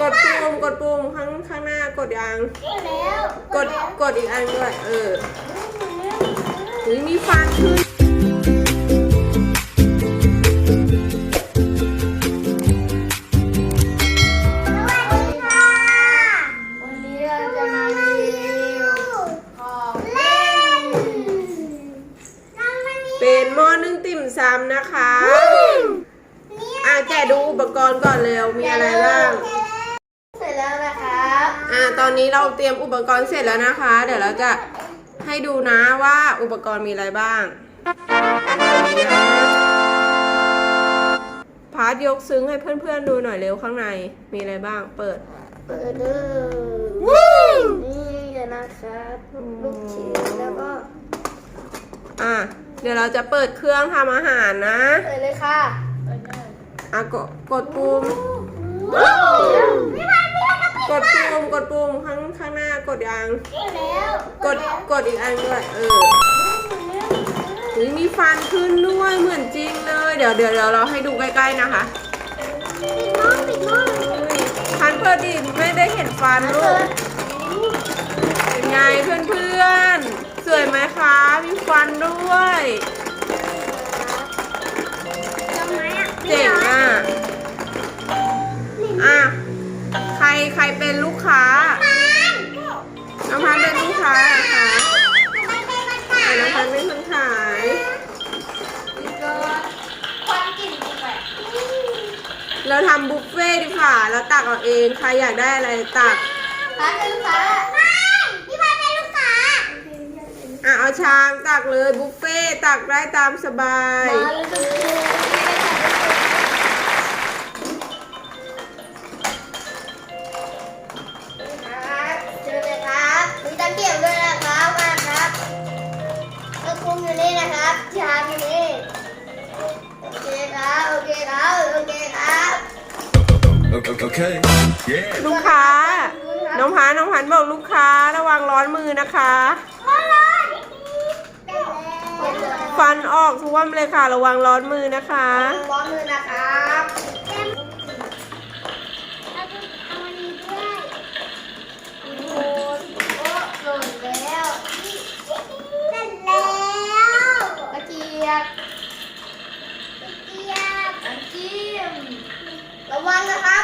กดปุ่มกดปุ่มข้างข้างหน้ากดยังแล้วกดกดอีกอันด้วยเอออุ้ยมีฟันขึ้นสวัสดีค่ะวันนี้เราจะมารีวิวของเล่นน้ำมันนี้เป็นหม้อนึ่งติ่มซำนะคะ อะแกะดูอุปกรณ์ก่อนเร็ว มีอะไรบ้างเสร็จ แล้วนะครับอะตอนนี้เราเตรียมอุปกรณ์เสร็จแล้วนะคะ เดี๋ยวเราจะให้ดูนะว่าอุปกรณ์มีอะไรบ้างพาร์ทยกซึ้งให้เพื่อนๆดูหน่อยเร็วข้างในมีอะไรบ้างเปิดเปิดดูนี่กันนะครับลูกชิ้นแล้วก็อะเดี๋ยวเราจะเปิดเครื่องทำอาหารนะเปิดเลยค่ะอะกดกดปุ่มกดปุ่มกดปุ่ม ข้างข้างหน้ากดยังแล้วกดกดอีกอันด้วยเอออุ้ยมีฟันขึ้นด้วยเหมือนจริงเลย เดี๋ยวเดี๋ยวเดี๋ยวเราให้ดูใกล้ๆนะคะปิดหม้อปิดหม้อพันเปิดดิไม่ได้เห็นฟันลูกเป็นไงเพื่อนๆสวยไหมคะ มีฟันด้วยทำไมอะเจ๋งอะอ่าเราตักเอาเองใครอยากได้อะไรตักพาเป็นลูกค้าพี่พาเป็นลูกค้าอะเอาชามตักเลยบุฟเฟ่ต์ตักได้ตามสบาย มาเลยคุณครู Okay. okay. Yeah. ลูกค้า น้องพันน้องพันบอกลูกค้าระวังร้อนมือนะคะ ฟันออกท่วมเลยค่ะ ระวังร้อนมือนะคะ ร้อนมือนะครับโอ้โอ้หล่นแล้วเสร็จแล้วกระเทียบกระเทียบน้ำจิ้มระวังนะคะ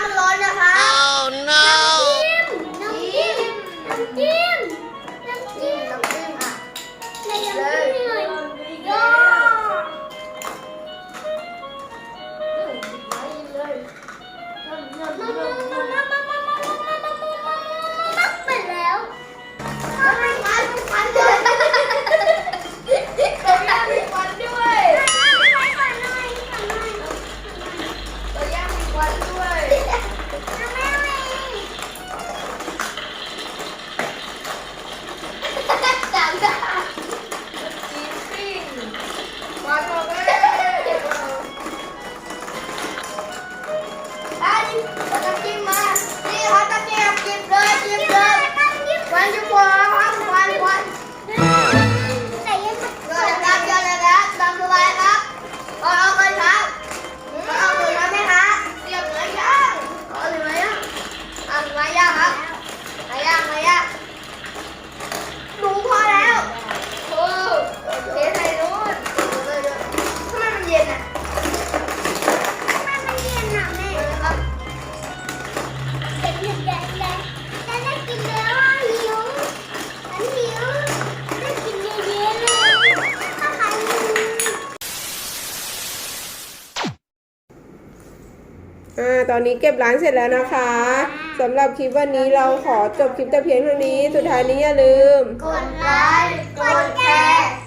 อ่าตอนนี้เก็บร้านเสร็จแล้วนะคะสำหรับคลิปวันนี้เราขอจบคลิปแต่เพียงเท่านี้ สุดท้ายนี้อย่าลืม กดไลค์ กดแชร์